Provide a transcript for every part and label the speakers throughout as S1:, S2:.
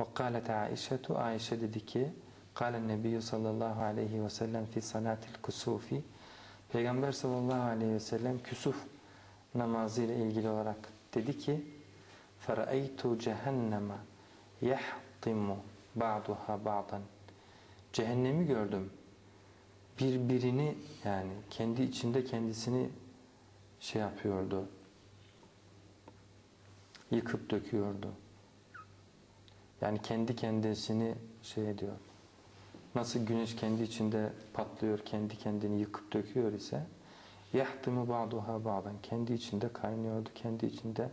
S1: Ve kâlet Aişetu Ayşe dedi ki Kâlen Nebiyyü sallallahu aleyhi ve sellem fi salatil kusufi Peygamber sallallahu aleyhi ve sellem küsuf namazı ile ilgili olarak dedi ki فَرَأَيْتُ cehenneme يَحْطِمُ بَعْضُهَا بَعْضًا Cehennemi gördüm. Birbirini yani kendi içinde kendisini şey yapıyordu. Yıkıp döküyordu. Yani kendi kendisini şey ediyor. Nasıl güneş kendi içinde patlıyor, kendi kendini yıkıp döküyor ise yahtimu ba'duha ba'dan kendi içinde kaynıyordu, kendi içinde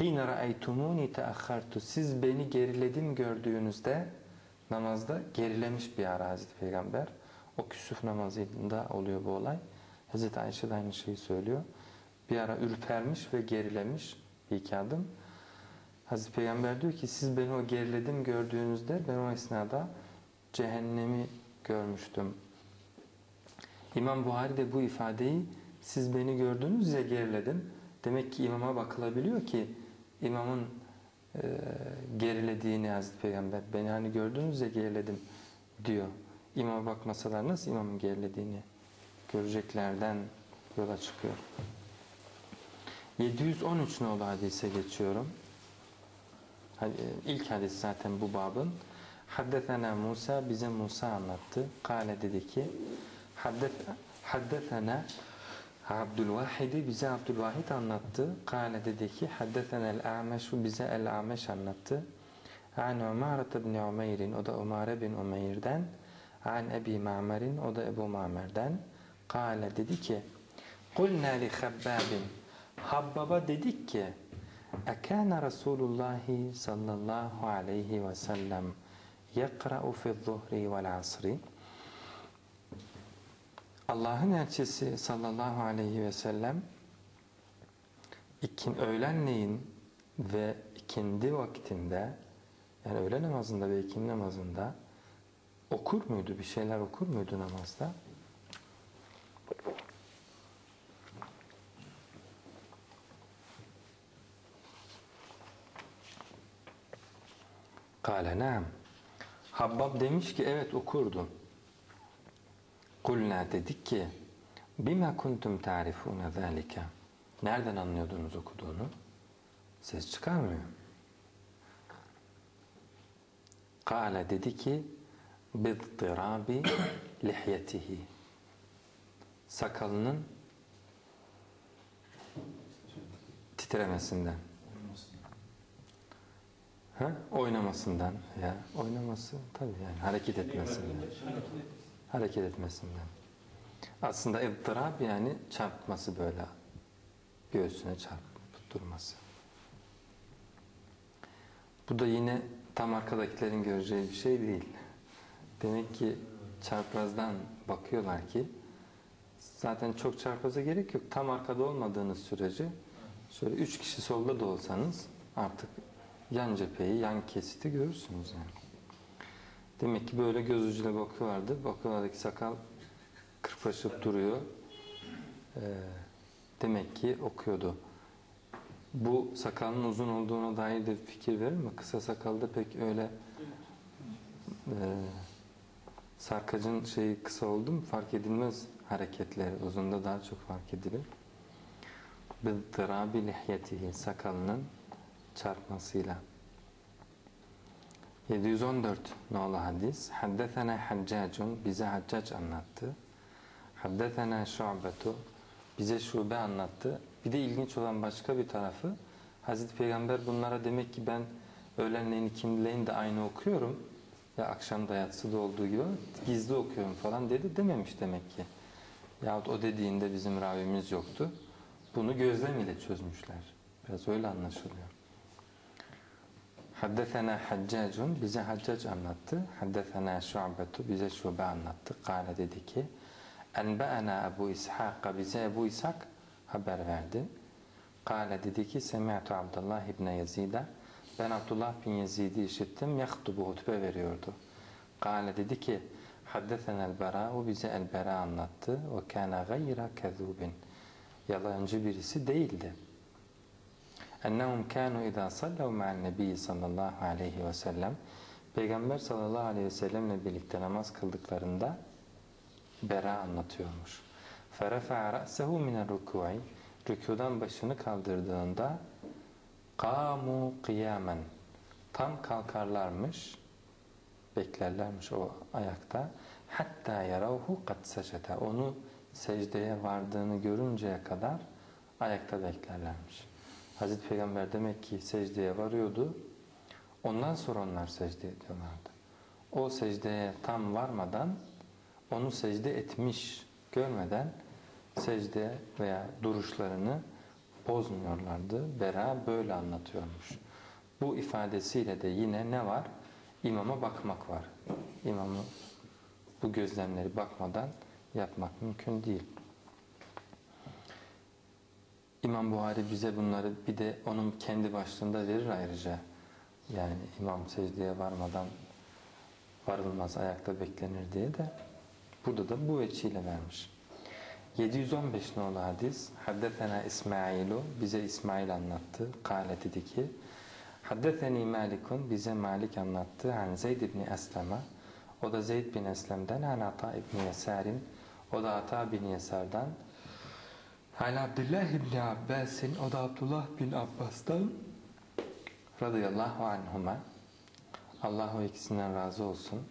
S1: Hine ra'aytumuni teakhartu siz beni geriledim gördüğünüzde namazda gerilemiş bir ara Hazreti Peygamber. O küsuf namazında oluyor bu olay. Hazreti Ayşe de aynı şeyi söylüyor. Bir ara ürpermiş ve gerilemiş bir iki. Hazreti Peygamber diyor ki siz beni o geriledim gördüğünüzde ben o esnada cehennemi görmüştüm. İmam Buhari de bu ifadeyi siz beni gördünüz ya geriledim. Demek ki imama bakılabiliyor ki imamın e, gerilediğini Hazreti Peygamber beni hani gördünüz ya geriledim diyor. İmama bakmasalar nasıl imamın gerilediğini göreceklerden yola çıkıyor. 713 nolu hadise geçiyorum. İlk hadis zaten bu babın. Haddetena Musa bize Musa anlattı. Kale dedi ki Haddetena Abdülvahidi bize Abdülvahid anlattı. Kale dedi ki Haddetena el-A'meşu bize el-A'meş anlattı. An Umaret ibn Umeyr'in o da Umare bin Umeyr'den An Ebi Ma'mer'in o da Ebu Ma'mer'den Kale dedi ki Kulna li Habbabin Habbaba dedik ki Ekâne Resulullah sallallahu aleyhi ve sellem yekra'u fi zuhri vel asri Allah'ın elçisi sallallahu aleyhi ve sellem ikin öğlenleyin ve ikindi vaktinde yani öğle namazında ve ikindi namazında okur muydu? Bir şeyler okur muydu namazda? Kale naam. Habbab demiş ki evet okurdu. Kulna dedik ki bima kuntum tarifuna zalika. Nereden anlıyordunuz okuduğunu? Ses çıkarmıyor. Kale dedi ki bittirabi lihyetihi. Sakalının titremesinden. Ha? Oynamasından ya oynaması tabii yani hareket etmesinden. Hareket etmesinden. Aslında ıttırab yani çarpması böyle göğsüne çarpıp durması. Bu da yine tam arkadakilerin göreceği bir şey değil. Demek ki çarpazdan bakıyorlar ki zaten çok çarpaza gerek yok. Tam arkada olmadığınız sürece şöyle üç kişi solda da olsanız artık yan cepheyi, yan kesiti görürsünüz yani. Demek ki böyle göz ucuyla bakıyorlardı. Bakıyorlardaki sakal kırpaşıp duruyor. Ee, demek ki okuyordu. Bu sakalın uzun olduğuna dair de fikir verir mi? Kısa sakalda pek öyle e, sarkacın şeyi kısa oldu mu fark edilmez hareketleri. Uzunda daha çok fark edilir. Bıddıra bi lihyetihi sakalının çarpmasıyla. 714 nolu hadis. Haddethena haccacun bize haccac anlattı. Haddethena şu'betu bize şube anlattı. Bir de ilginç olan başka bir tarafı Hazreti Peygamber bunlara demek ki ben öğlenleyin ikindleyin de aynı okuyorum. Ya akşam da yatsıda olduğu gibi gizli okuyorum falan dedi dememiş demek ki. Yahut o dediğinde bizim ravimiz yoktu. Bunu gözlem ile çözmüşler. Biraz öyle anlaşılıyor. Haddethena haccacun bize haccac anlattı. Haddethena şu'betu bize şube anlattı. Kale dedi ki Enbe'ena Ebu İshak'a bize Ebu İshak haber verdi. Kale dedi ki Semi'tu Abdullah İbni Yazid'e ben Abdullah bin Yazid'i işittim. Yaktubu hutbe veriyordu. Kale dedi ki Haddethena el-Bera'u bize el-Bera anlattı. Ve kâne gayra kezubin. Yalancı birisi değildi. ennehum kanu iza sallav ma'an nebi sallallahu aleyhi ve sellem Peygamber sallallahu aleyhi ve sellemle birlikte namaz kıldıklarında Bera anlatıyormuş. فَرَفَعَ رَأْسَهُ مِنَ الرُّكُوعِ Rükudan başını kaldırdığında قَامُوا قِيَامًا Tam kalkarlarmış, beklerlermiş o ayakta. Hatta yaravhu kat secete. Onu secdeye vardığını görünceye kadar ayakta beklerlermiş. Hazreti Peygamber demek ki secdeye varıyordu. Ondan sonra onlar secde ediyorlardı. O secdeye tam varmadan onu secde etmiş görmeden secde veya duruşlarını bozmuyorlardı. Bera böyle anlatıyormuş. Bu ifadesiyle de yine ne var? İmama bakmak var. İmamı bu gözlemleri bakmadan yapmak mümkün değil. İmam Buhari bize bunları bir de onun kendi başlığında verir ayrıca. Yani imam secdeye varmadan varılmaz ayakta beklenir diye de burada da bu veçiyle vermiş. 715 nolu hadis Haddetena İsmailu bize İsmail anlattı. Kale dedi ki Haddeteni Malikun bize Malik anlattı. An Zeyd ibn Eslem'e o da Zeyd bin Eslem'den An Ata ibn Yesar'in o da Ata bin Yesar'dan An Abdullah ibn Abbas'in o da Abdullah bin Abbas'tan radıyallahu anhuma Allah o ikisinden razı olsun.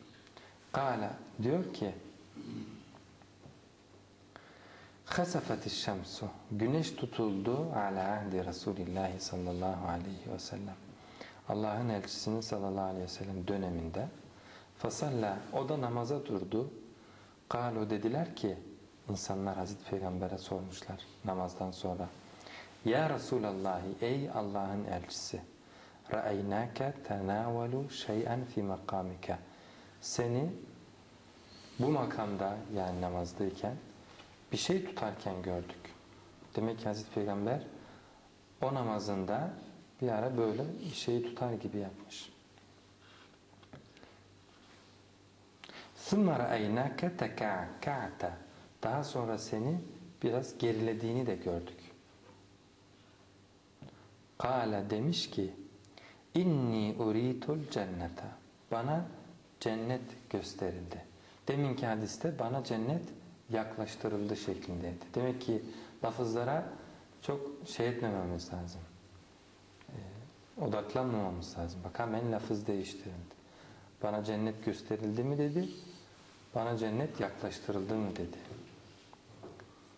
S1: Kala diyor ki Hasafet şemsu Güneş tutuldu ala ahdi Resulillah sallallahu aleyhi ve sellem. Allah'ın elçisinin sallallahu aleyhi ve sellem döneminde fasalla o da namaza durdu. Kalu dediler ki insanlar Hazreti Peygamber'e sormuşlar namazdan sonra. Ya Resulallah ey Allah'ın elçisi ra'aynaka tenavalu şey'en fi makamika. Seni bu makamda yani namazdayken bir şey tutarken gördük. Demek ki Hazreti Peygamber o namazında bir ara böyle bir şeyi tutar gibi yapmış. ثُمَّ رَأَيْنَاكَ تَكَعْكَعْتَ daha sonra seni biraz gerilediğini de gördük. Kale demiş ki inni uritul cennete bana cennet gösterildi. Deminki hadiste bana cennet yaklaştırıldı şeklindeydi. Demek ki lafızlara çok şey etmememiz lazım. Ee, odaklanmamamız lazım. Bak hemen lafız değiştirildi. Bana cennet gösterildi mi dedi. Bana cennet yaklaştırıldı mı dedi.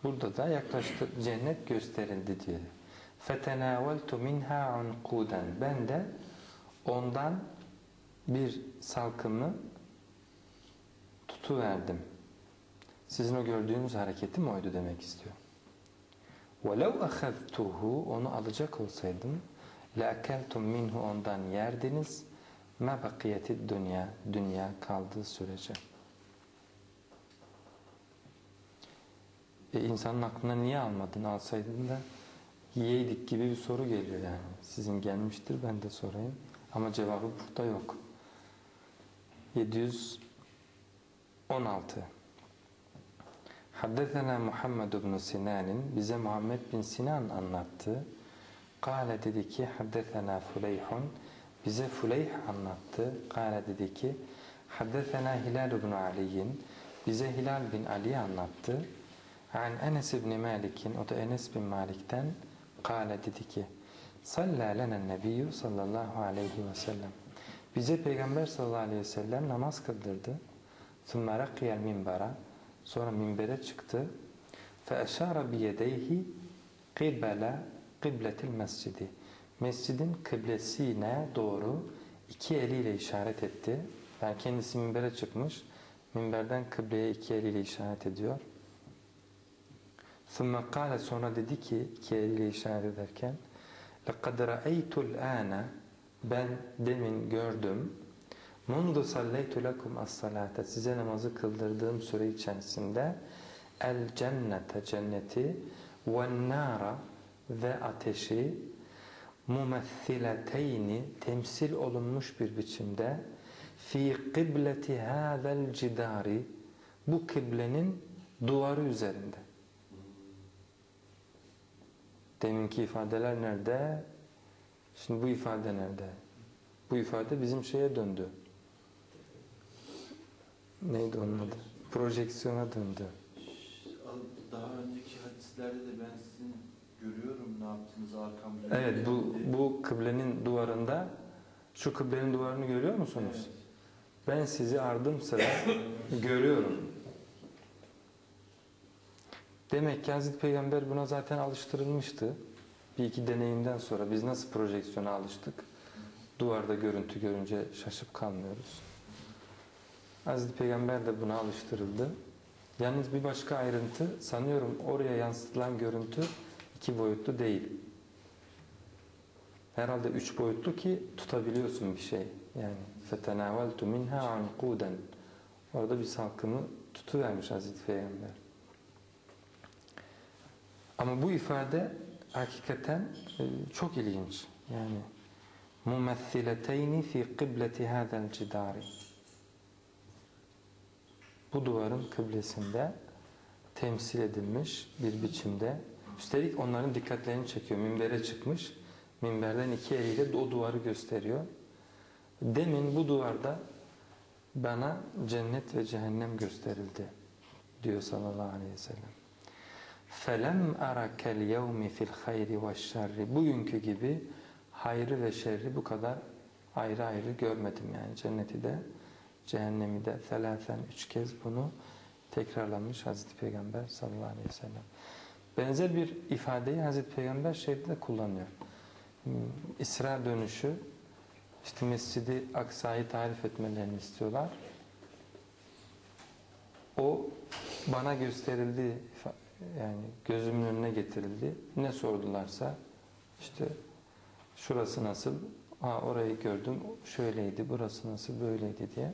S1: Burada da yaklaştı, cennet gösterildi diyor. فَتَنَاوَلْتُ مِنْهَا عُنْقُودًا Ben de ondan bir salkımı tutuverdim. Sizin o gördüğünüz hareketi mi oydu demek istiyor. وَلَوْ أَخَذْتُهُ Onu alacak olsaydım لَاَكَلْتُمْ minhu Ondan yerdiniz مَا بَقِيَتِ dünya Dünya kaldığı sürece. E insanın aklına niye almadın alsaydın da yiyeydik gibi bir soru geliyor yani. Sizin gelmiştir ben de sorayım. Ama cevabı burada yok. 716 Haddetena Muhammed bin Sinan'in bize Muhammed bin Sinan anlattı. Kale dedi ki haddetena Fuleyhun bize Fuleyh anlattı. Kale dedi ki haddetena Hilal bin Ali'in bize Hilal bin Ali anlattı. An Enes bin Malik'in o da Enes bin Malik'ten kale dedi ki Salla lenen nebiyyü sallallahu aleyhi ve sellem bize Peygamber sallallahu aleyhi ve sellem namaz kıldırdı. ثُمَّ رَقِيَ الْمِنْبَرَ Sonra minbere çıktı. فَاَشَارَ بِيَدَيْهِ قِبَلَ قِبْلَةِ الْمَسْجِدِ Mescidin kıblesine doğru iki eliyle işaret etti. Yani kendisi minbere çıkmış. Minberden kıbleye iki eliyle işaret ediyor. ثُمَّ قَالَ Sonra dedi ki iki eliyle işaret ederken لَقَدْ رَأَيْتُ الْآنَ Ben demin gördüm Mundu salleytu lekum as-salate size namazı kıldırdığım süre içerisinde el cennete cenneti ve nara ve ateşi mumessileteyni temsil olunmuş bir biçimde fi kıbleti hadal cidari bu kıblenin duvarı üzerinde. Deminki ifadeler nerede? Şimdi bu ifade nerede? Bu ifade bizim şeye döndü. Neydi onun adı? Projeksiyona döndü.
S2: Daha önceki hadislerde de ben sizin görüyorum ne yaptığınızı arkamda.
S1: Evet bu bu kıblenin duvarında şu kıblenin duvarını görüyor musunuz? Ben sizi ardım sıra görüyorum. Demek ki Hazreti Peygamber buna zaten alıştırılmıştı. Bir iki deneyimden sonra biz nasıl projeksiyona alıştık? Duvarda görüntü görünce şaşıp kalmıyoruz. Hazreti Peygamber de buna alıştırıldı. Yalnız bir başka ayrıntı sanıyorum oraya yansıtılan görüntü iki boyutlu değil. Herhalde üç boyutlu ki tutabiliyorsun bir şey. Yani فَتَنَاوَلْتُ مِنْهَا عَنْقُودًا Orada bir salkımı tutuvermiş Hazreti Peygamber. Ama bu ifade hakikaten e, çok ilginç. Yani mumessileteyni fi kıbleti hadel cidari. Bu duvarın kıblesinde temsil edilmiş bir biçimde. Üstelik onların dikkatlerini çekiyor. Minbere çıkmış. Minberden iki eliyle o duvarı gösteriyor. Demin bu duvarda bana cennet ve cehennem gösterildi diyor sallallahu aleyhi ve sellem. Felem arakel yevmi fil hayri ve şerri. Bugünkü gibi hayrı ve şerri bu kadar ayrı ayrı görmedim yani cenneti de cehennemi de felaten üç kez bunu tekrarlanmış Hazreti Peygamber sallallahu aleyhi ve sellem. Benzer bir ifadeyi Hazreti Peygamber şeyde de kullanıyor. İsra dönüşü işte Mescidi Aksa'yı tarif etmelerini istiyorlar. O bana gösterildi yani gözümün önüne getirildi. Ne sordularsa işte şurası nasıl? Ha orayı gördüm. Şöyleydi. Burası nasıl? Böyleydi diye.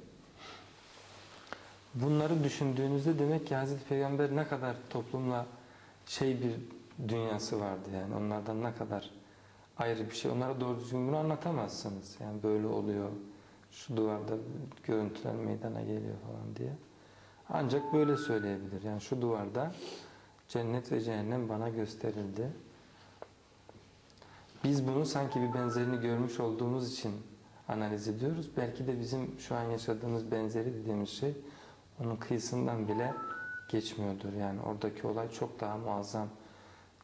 S1: Bunları düşündüğünüzde demek ki Hazreti Peygamber ne kadar toplumla şey bir dünyası vardı yani onlardan ne kadar ayrı bir şey. Onlara doğru düzgün bunu anlatamazsınız. Yani böyle oluyor. Şu duvarda görüntüler meydana geliyor falan diye. Ancak böyle söyleyebilir. Yani şu duvarda cennet ve cehennem bana gösterildi. Biz bunu sanki bir benzerini görmüş olduğumuz için analiz ediyoruz. Belki de bizim şu an yaşadığımız benzeri dediğimiz şey onun kıyısından bile geçmiyordur. Yani oradaki olay çok daha muazzam,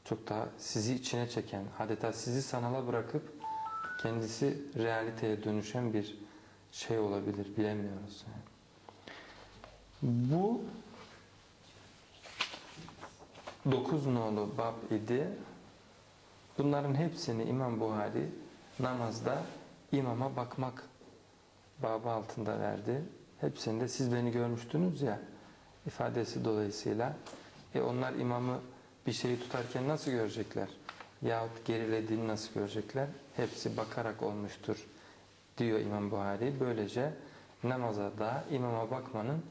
S1: çok daha sizi içine çeken, adeta sizi sanala bırakıp kendisi realiteye dönüşen bir şey olabilir, bilemiyoruz. Yani. Bu dokuz nolu bab idi. Bunların hepsini İmam Buhari namazda imama bakmak babı altında verdi. Hepsinde siz beni görmüştünüz ya ifadesi dolayısıyla. E onlar imamı bir şeyi tutarken nasıl görecekler? Yahut gerilediğini nasıl görecekler? Hepsi bakarak olmuştur diyor İmam Buhari. Böylece namaza da imama bakmanın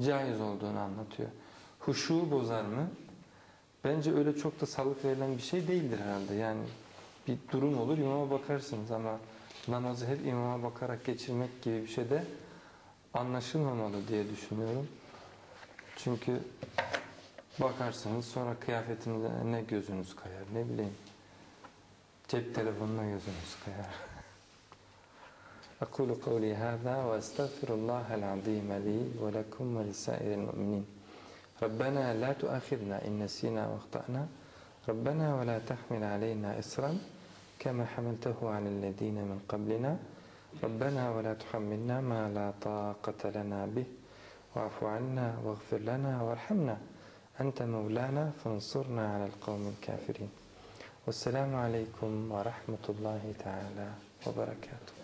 S1: caiz olduğunu anlatıyor. Huşu bozar mı? Bence öyle çok da sağlık verilen bir şey değildir herhalde. Yani bir durum olur imama bakarsınız ama namazı hep imama bakarak geçirmek gibi bir şey de anlaşılmamalı diye düşünüyorum. Çünkü bakarsınız sonra kıyafetinize ne gözünüz kayar ne bileyim cep telefonuna gözünüz kayar. أقول قولي هذا وأستغفر الله العظيم لي ولكم ولسائر المؤمنين ربنا لا تؤاخذنا إن نسينا وأخطأنا. ربنا ولا تحمل علينا إصرا كما حملته على الذين من قبلنا. ربنا ولا تحملنا ما لا طاقة لنا به. واعف عنا واغفر لنا وارحمنا. أنت مولانا فانصرنا على القوم الكافرين. والسلام عليكم ورحمة الله تعالى وبركاته.